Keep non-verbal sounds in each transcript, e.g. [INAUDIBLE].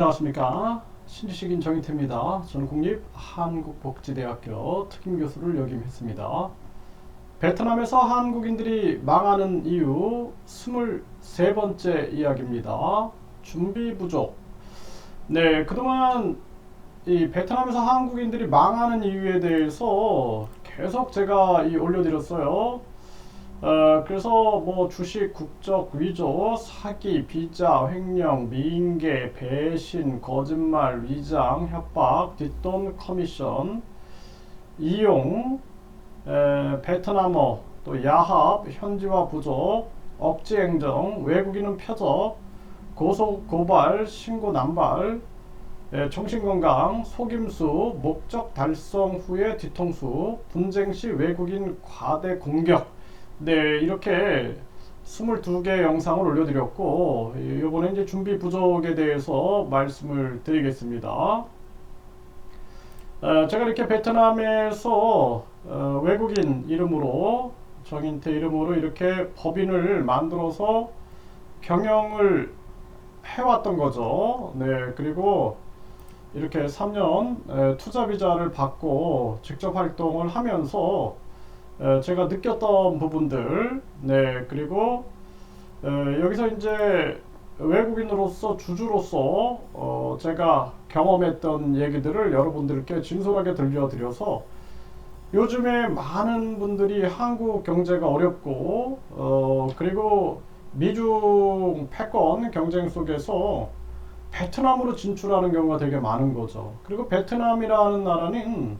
안녕하십니까 신주식인 정희태입니다. 저는 국립한국복지대학교 특임교수를 역임했습니다. 베트남에서 한국인들이 망하는 이유 23번째 이야기입니다. 준비 부족. 네, 그동안 이 베트남에서 한국인들이 망하는 이유에 대해서 계속 제가 이 올려드렸어요. 어, 그래서 뭐 주식, 국적, 위조, 사기, 비자, 횡령, 미인계, 배신, 거짓말, 위장, 협박, 뒷돈, 커미션, 이용, 에, 베트남어, 또 야합, 현지화 부족, 억지 행정, 외국인은 표적, 고소, 고발, 신고 남발, 에, 정신건강, 속임수, 목적 달성 후의 뒤통수, 분쟁 시 외국인 과대 공격, 네, 이렇게 22개 영상을 올려드렸고, 이번에 이제 준비 부족에 대해서 말씀을 드리겠습니다. 어, 제가 이렇게 베트남에서 어, 외국인 이름으로, 정인태 이름으로 이렇게 법인을 만들어서 경영을 해왔던 거죠. 네, 그리고 이렇게 3년 에, 투자 비자를 받고 직접 활동을 하면서 에, 제가 느꼈던 부분들, 네, 그리고 에, 여기서 이제 외국인으로서 주주로서 어, 제가 경험했던 얘기들을 여러분들께 진솔하게 들려드려서 요즘에 많은 분들이 한국 경제가 어렵고 어, 그리고 미중 패권 경쟁 속에서 베트남으로 진출하는 경우가 되게 많은 거죠. 그리고 베트남이라는 나라는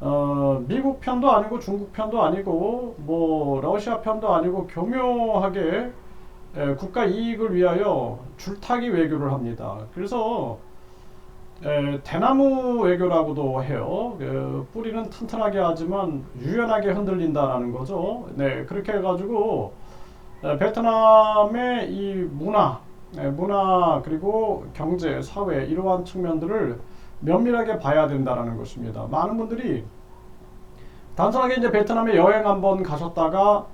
어, 미국 편도 아니고 중국 편도 아니고 뭐 러시아 편도 아니고 교묘하게 에, 국가 이익을 위하여 줄타기 외교를 합니다. 그래서 에, 대나무 외교라고도 해요. 그, 뿌리는 튼튼하게 하지만 유연하게 흔들린다라는 거죠. 네, 그렇게 해가지고 에, 베트남의 이 문화, 에, 문화 그리고 경제, 사회 이러한 측면들을 면밀하게 봐야 된다라는 것입니다. 많은 분들이 단순하게 이제 베트남에 여행 한번 가셨다가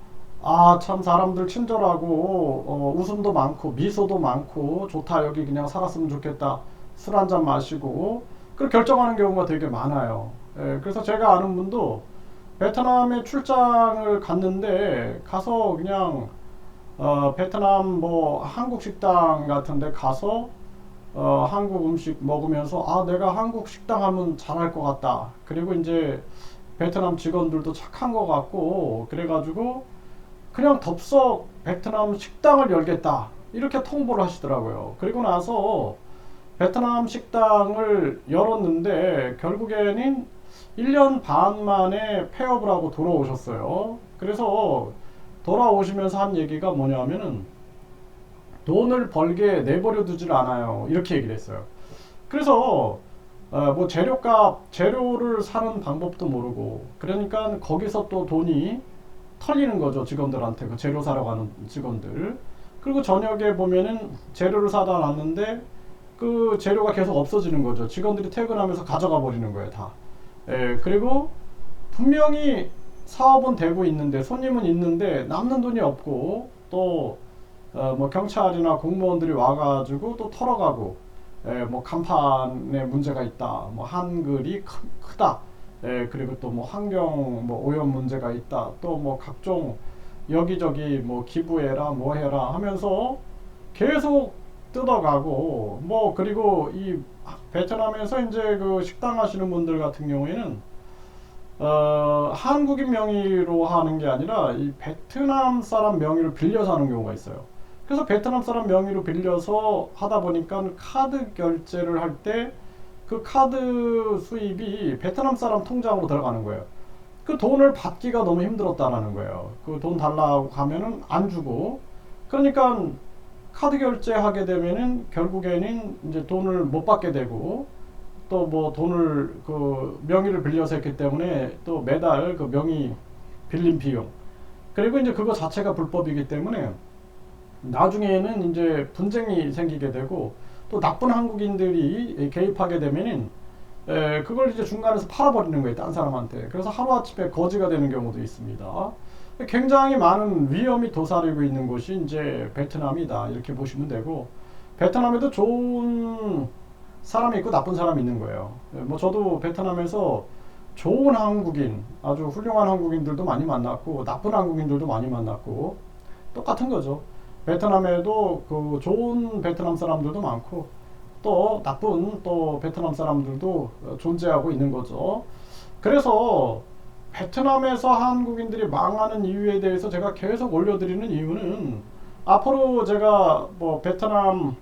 아 참 사람들 친절하고 어, 웃음도 많고 미소도 많고 좋다 여기 그냥 살았으면 좋겠다 술 한 잔 마시고 그렇게 결정하는 경우가 되게 많아요. 예, 그래서 제가 아는 분도 베트남에 출장을 갔는데 가서 그냥 어, 베트남 뭐 한국 식당 같은데 가서 어, 한국 음식 먹으면서 아 내가 한국 식당 하면 잘할 것 같다. 그리고 이제 베트남 직원들도 착한 것 같고 그래가지고 그냥 덥석 베트남 식당을 열겠다 이렇게 통보를 하시더라고요. 그리고 나서 베트남 식당을 열었는데 결국에는 1년 반 만에 폐업을 하고 돌아오셨어요. 그래서 돌아오시면서 한 얘기가 뭐냐면은 돈을 벌게 내버려 두질 않아요. 이렇게 얘기를 했어요. 그래서 어, 뭐 재료값, 재료를 사는 방법도 모르고 그러니까 거기서 또 돈이 털리는 거죠. 직원들한테 그 재료 사러 가는 직원들. 그리고 저녁에 보면은 재료를 사다 놨는데 그 재료가 계속 없어지는 거죠. 직원들이 퇴근하면서 가져가 버리는 거예요, 다. 예, 그리고 분명히 사업은 되고 있는데 손님은 있는데 남는 돈이 없고 또 어, 뭐 경찰이나 공무원들이 와가지고 또 털어가고, 에, 뭐 간판에 문제가 있다, 뭐 한글이 크, 크다, 에, 그리고 또 뭐 환경 뭐 오염 문제가 있다, 또 뭐 각종 여기저기 뭐 기부해라, 뭐 해라 하면서 계속 뜯어가고, 뭐 그리고 이 베트남에서 이제 그 식당 하시는 분들 같은 경우에는 어, 한국인 명의로 하는 게 아니라 이 베트남 사람 명의로 빌려서 하는 경우가 있어요. 그래서 베트남 사람 명의로 빌려서 하다 보니까 카드 결제를 할 때 그 카드 수입이 베트남 사람 통장으로 들어가는 거예요. 그 돈을 받기가 너무 힘들었다라는 거예요. 그 돈 달라고 가면은 안 주고 그러니까 카드 결제하게 되면은 결국에는 이제 돈을 못 받게 되고 또 뭐 돈을 그 명의를 빌려서 했기 때문에 또 매달 그 명의 빌린 비용 그리고 이제 그거 자체가 불법이기 때문에 나중에는 이제 분쟁이 생기게 되고 또 나쁜 한국인들이 개입하게 되면은 에, 그걸 이제 중간에서 팔아버리는 거예요, 딴 사람한테. 그래서 하루아침에 거지가 되는 경우도 있습니다. 굉장히 많은 위험이 도사리고 있는 곳이 이제 베트남이다. 이렇게 보시면 되고, 베트남에도 좋은 사람이 있고 나쁜 사람이 있는 거예요. 뭐 저도 베트남에서 좋은 한국인, 아주 훌륭한 한국인들도 많이 만났고 나쁜 한국인들도 많이 만났고 똑같은 거죠. 베트남에도 그 좋은 베트남 사람들도 많고 또 나쁜 또 베트남 사람들도 존재하고 있는 거죠. 그래서 베트남에서 한국인들이 망하는 이유에 대해서 제가 계속 올려드리는 이유는 앞으로 제가 뭐 베트남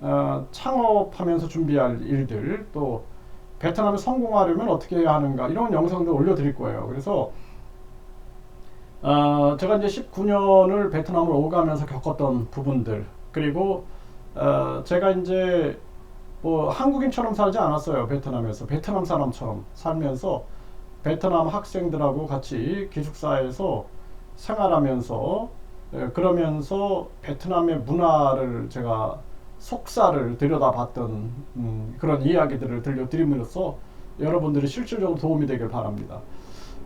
어, 창업하면서 준비할 일들 또 베트남에 성공하려면 어떻게 해야 하는가 이런 영상들 올려드릴 거예요. 그래서 어, 제가 이제 19년을 베트남을 오가면서 겪었던 부분들 그리고 어, 제가 이제 뭐 한국인처럼 살지 않았어요. 베트남에서 베트남 사람처럼 살면서 베트남 학생들하고 같이 기숙사에서 생활하면서 에, 그러면서 베트남의 문화를 제가 속사를 들여다봤던 음, 그런 이야기들을 들려드림으로써 여러분들이 실질적으로 도움이 되길 바랍니다.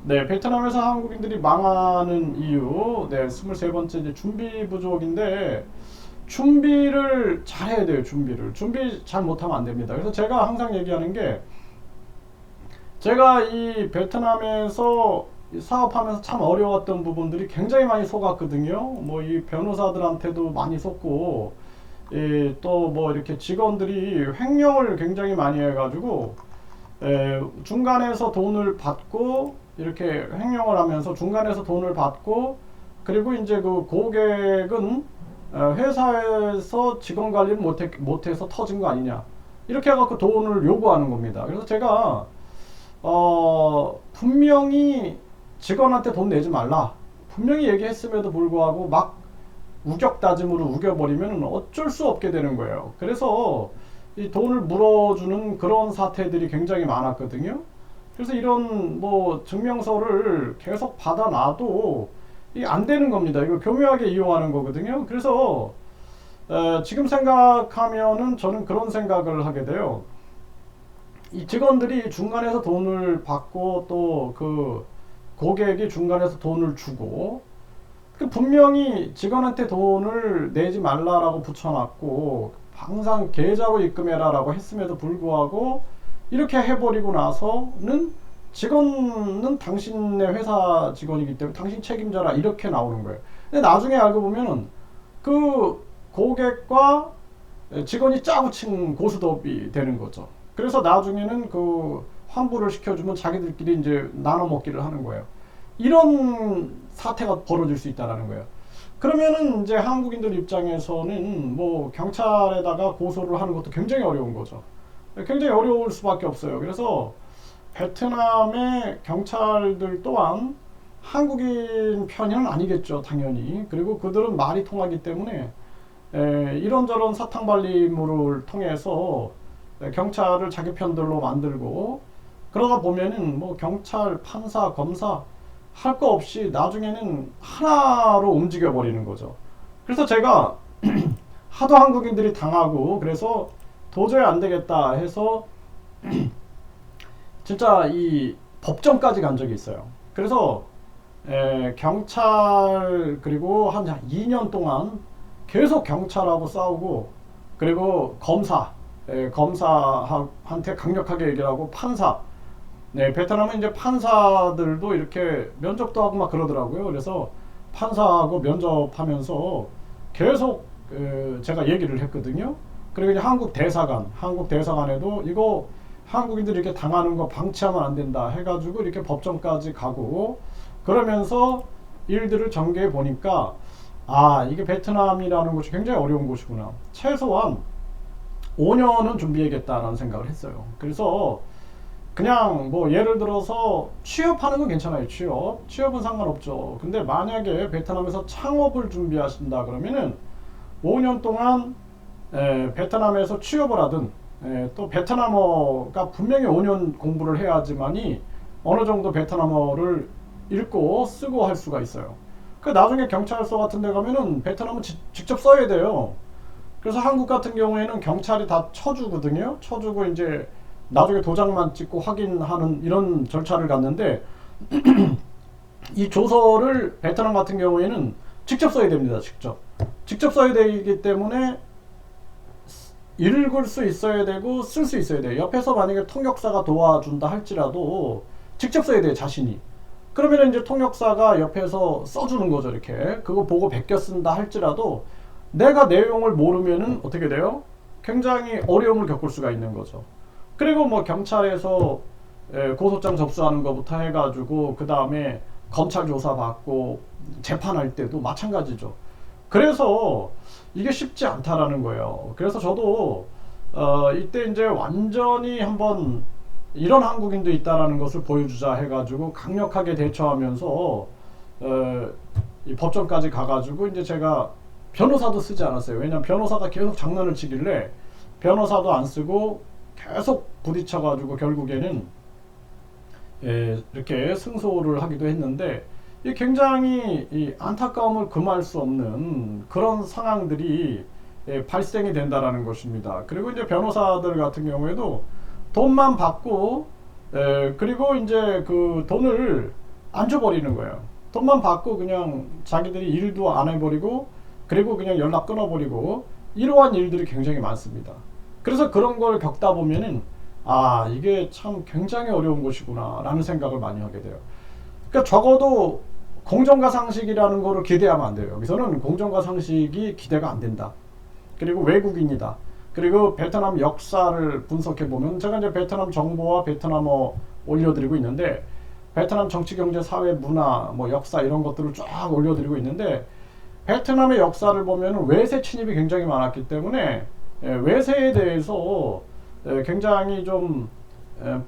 네, 베트남에서 한국인들이 망하는 이유, 네, 23번째 이제 준비 부족인데, 준비를 잘 해야 돼요, 준비를. 준비 잘 못하면 안 됩니다. 그래서 제가 항상 얘기하는 게, 제가 이 베트남에서 사업하면서 참 어려웠던 부분들이 굉장히 많이 속았거든요. 뭐 이 변호사들한테도 많이 속고, 예, 또뭐 이렇게 직원들이 횡령을 굉장히 많이 해가지고, 에, 중간에서 돈을 받고 이렇게 횡령을 하면서 중간에서 돈을 받고 그리고 이제 그 고객은 어, 회사에서 직원 관리를 못해, 못해서 터진 거 아니냐 이렇게 해갖고 돈을 요구하는 겁니다. 그래서 제가 어, 분명히 직원한테 돈 내지 말라 분명히 얘기했음에도 불구하고 막 우격다짐으로 우겨버리면 어쩔 수 없게 되는 거예요. 그래서 이 돈을 물어주는 그런 사태들이 굉장히 많았거든요. 그래서 이런 뭐 증명서를 계속 받아놔도 이 안 되는 겁니다. 이거 교묘하게 이용하는 거거든요. 그래서 에, 지금 생각하면은 저는 그런 생각을 하게 돼요. 이 직원들이 중간에서 돈을 받고 또 그 고객이 중간에서 돈을 주고 그 분명히 직원한테 돈을 내지 말라라고 붙여놨고 항상 계좌로 입금해라라고 했음에도 불구하고 이렇게 해버리고 나서는 직원은 당신의 회사 직원이기 때문에 당신 책임져라 이렇게 나오는 거예요. 근데 나중에 알고 보면은 그 고객과 직원이 짜고 친 고스톱이 되는 거죠. 그래서 나중에는 그 환불을 시켜주면 자기들끼리 이제 나눠 먹기를 하는 거예요. 이런 사태가 벌어질 수 있다라는 거예요. 그러면은 이제 한국인들 입장에서는 뭐 경찰에다가 고소를 하는 것도 굉장히 어려운 거죠. 굉장히 어려울 수밖에 없어요. 그래서 베트남의 경찰들 또한 한국인 편은 아니겠죠, 당연히. 그리고 그들은 말이 통하기 때문에 에, 이런저런 사탕발림을 통해서 경찰을 자기 편들로 만들고 그러다 보면은 뭐 경찰, 판사, 검사 할 거 없이 나중에는 하나로 움직여 버리는 거죠. 그래서 제가 [CLEARS THROAT] 하도 한국인들이 당하고 그래서 도저히 안 되겠다 해서 [CLEARS THROAT] 진짜 이 법정까지 간 적이 있어요. 그래서 에, 경찰 그리고 한 2년 동안 계속 경찰하고 싸우고 그리고 검사 에, 검사한테 강력하게 얘기를 하고 판사 네 베트남은 이제 판사들도 이렇게 면접도 하고 막 그러더라고요. 그래서 판사하고 면접하면서 계속 에, 제가 얘기를 했거든요. 그리고 이제 한국 대사관, 한국 대사관에도 이거 한국인들이 이렇게 당하는 거 방치하면 안 된다 해가지고 이렇게 법정까지 가고 그러면서 일들을 전개해 보니까 아 이게 베트남이라는 곳이 굉장히 어려운 곳이구나. 최소한 5년은 준비해야겠다라는 생각을 했어요. 그래서 그냥 뭐 예를 들어서 취업하는 건 괜찮아요 취업. 취업은 상관없죠. 근데 만약에 베트남에서 창업을 준비하신다 그러면은 5년 동안 에, 베트남에서 취업을 하든 에, 또 베트남어가 분명히 5년 공부를 해야지만이 어느 정도 베트남어를 읽고 쓰고 할 수가 있어요. 그 나중에 경찰서 같은 데 가면은 베트남은 지, 직접 써야 돼요. 그래서 한국 같은 경우에는 경찰이 다 쳐주거든요. 쳐주고 이제 나중에 도장만 찍고 확인하는 이런 절차를 갔는데 [CLEARS THROAT] 이 조서를 베트남 같은 경우에는 직접 써야 됩니다. 직접. 직접 써야 되기 때문에 읽을 수 있어야 되고 쓸 수 있어야 돼요. 옆에서 만약에 통역사가 도와준다 할지라도 직접 써야 돼요, 자신이. 그러면 이제 통역사가 옆에서 써주는 거죠, 이렇게. 그거 보고 베껴 쓴다 할지라도 내가 내용을 모르면은 어떻게 돼요? 굉장히 어려움을 겪을 수가 있는 거죠. 그리고 뭐 경찰에서 에, 고소장 접수하는 것부터 해가지고 그 다음에 검찰 조사 받고 재판할 때도 마찬가지죠. 그래서 이게 쉽지 않다라는 거예요. 그래서 저도 어, 이때 이제 완전히 한번 이런 한국인도 있다라는 것을 보여주자 해가지고 강력하게 대처하면서 어, 이 법정까지 가가지고 이제 제가 변호사도 쓰지 않았어요. 왜냐면 변호사가 계속 장난을 치길래 변호사도 안 쓰고 계속 부딪혀가지고 결국에는 예, 이렇게 승소를 하기도 했는데 이 굉장히 이 안타까움을 금할 수 없는 그런 상황들이 예, 발생이 된다라는 것입니다. 그리고 이제 변호사들 같은 경우에도 돈만 받고 예, 그리고 이제 그 돈을 안 줘버리는 거예요. 돈만 받고 그냥 자기들이 일도 안 해버리고 그리고 그냥 연락 끊어버리고 이러한 일들이 굉장히 많습니다. 그래서 그런 걸 겪다 보면은 아 이게 참 굉장히 어려운 것이구나 라는 생각을 많이 하게 돼요. 그러니까 적어도 공정과 상식이라는 거를 기대하면 안 돼요. 여기서는 공정과 상식이 기대가 안 된다. 그리고 외국인이다. 그리고 베트남 역사를 분석해 보면 제가 이제 베트남 정보와 베트남어 올려드리고 있는데 베트남 정치, 경제, 사회, 문화, 뭐 역사 이런 것들을 쫙 올려드리고 있는데 베트남의 역사를 보면 외세 침입이 굉장히 많았기 때문에 예, 외세에 대해서 예, 굉장히 좀 예,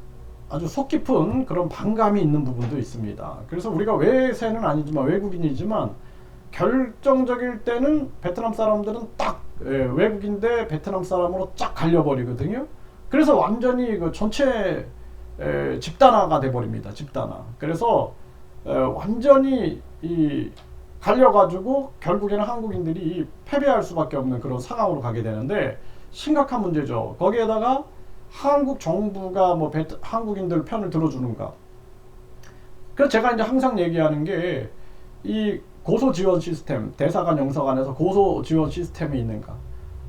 아주 속 깊은 그런 반감이 있는 부분도 있습니다. 그래서 우리가 외세는 아니지만 외국인이지만 결정적일 때는 베트남 사람들은 딱 예, 외국인데 베트남 사람으로 쫙 갈려버리거든요. 그래서 완전히 그 전체 에, 집단화가 돼버립니다. 집단화. 그래서 에, 완전히 이 갈려가지고 결국에는 한국인들이 패배할 수밖에 없는 그런 상황으로 가게 되는데 심각한 문제죠. 거기에다가 한국 정부가 뭐 베트, 한국인들 편을 들어주는가. 그래서 제가 이제 항상 얘기하는 게 이 고소 지원 시스템, 대사관 영사관에서 고소 지원 시스템이 있는가.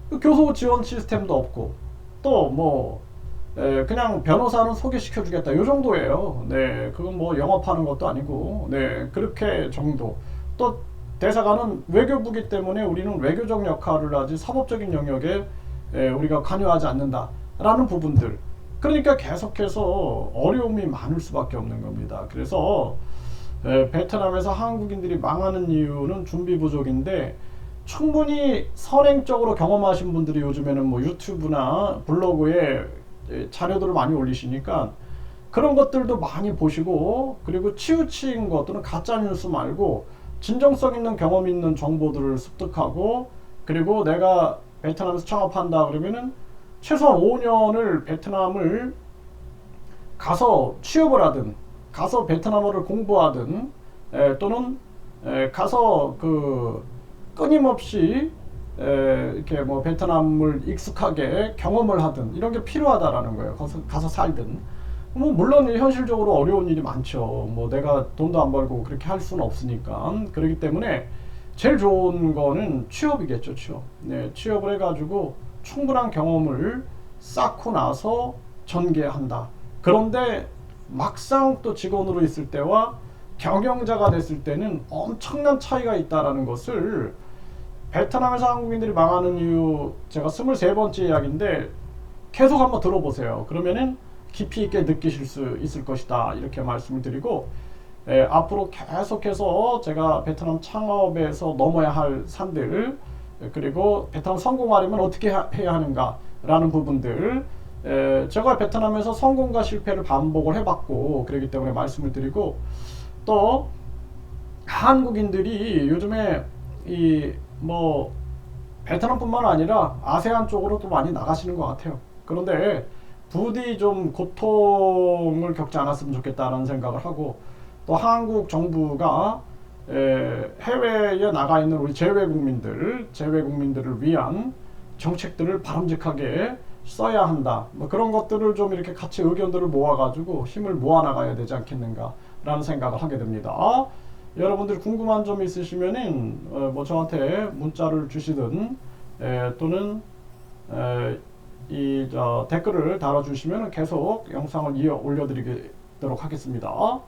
그 교소 지원 시스템도 없고 또뭐 그냥 변호사는 소개시켜 주겠다 요 정도예요. 네, 그건 뭐 영업하는 것도 아니고 네 그렇게 정도. 또 대사관은 외교부기 때문에 우리는 외교적 역할을 하지 사법적인 영역에 에, 우리가 관여하지 않는다 라는 부분들. 그러니까 계속해서 어려움이 많을 수밖에 없는 겁니다. 그래서 에, 베트남에서 한국인들이 망하는 이유는 준비 부족인데 충분히 선행적으로 경험하신 분들이 요즘에는 뭐 유튜브나 블로그에 에, 자료들을 많이 올리시니까 그런 것들도 많이 보시고 그리고 치우친 것들은 가짜 뉴스 말고 진정성 있는 경험 있는 정보들을 습득하고 그리고 내가 베트남에서 창업한다 그러면은 최소한 5년을 베트남을 가서 취업을 하든 가서 베트남어를 공부하든 에, 또는 에, 가서 그 끊임없이 에, 이렇게 뭐 베트남을 익숙하게 경험을 하든 이런 게 필요하다라는 거예요. 가서, 가서 살든. 뭐 물론 현실적으로 어려운 일이 많죠. 뭐 내가 돈도 안 벌고 그렇게 할 수는 없으니까. 그렇기 때문에 제일 좋은 거는 취업이겠죠, 취업. 네, 취업을 해가지고 충분한 경험을 쌓고 나서 전개한다. 그런데 막상 또 직원으로 있을 때와 경영자가 됐을 때는 엄청난 차이가 있다라는 것을 베트남에서 한국인들이 망하는 이유 제가 23번째 이야기인데 계속 한번 들어보세요. 그러면은 깊이 있게 느끼실 수 있을 것이다. 이렇게 말씀을 드리고 에, 앞으로 계속해서 제가 베트남 창업에서 넘어야 할 산들 그리고 베트남 성공하려면 어떻게 하, 해야 하는가라는 부분들 에, 제가 베트남에서 성공과 실패를 반복을 해봤고 그렇기 때문에 말씀을 드리고 또 한국인들이 요즘에 이 뭐 베트남뿐만 아니라 아세안 쪽으로 또 많이 나가시는 것 같아요. 그런데 부디 좀 고통을 겪지 않았으면 좋겠다라는 생각을 하고 또 한국 정부가 에, 해외에 나가 있는 우리 재외 국민들, 재외 국민들을 위한 정책들을 바람직하게 써야 한다. 뭐 그런 것들을 좀 이렇게 같이 의견들을 모아가지고 힘을 모아 나가야 되지 않겠는가라는 생각을 하게 됩니다. 여러분들 궁금한 점 있으시면은 어, 뭐 저한테 문자를 주시든 에, 또는 에, 이 저 댓글을 달아주시면 계속 영상을 이어 올려드리도록 하겠습니다.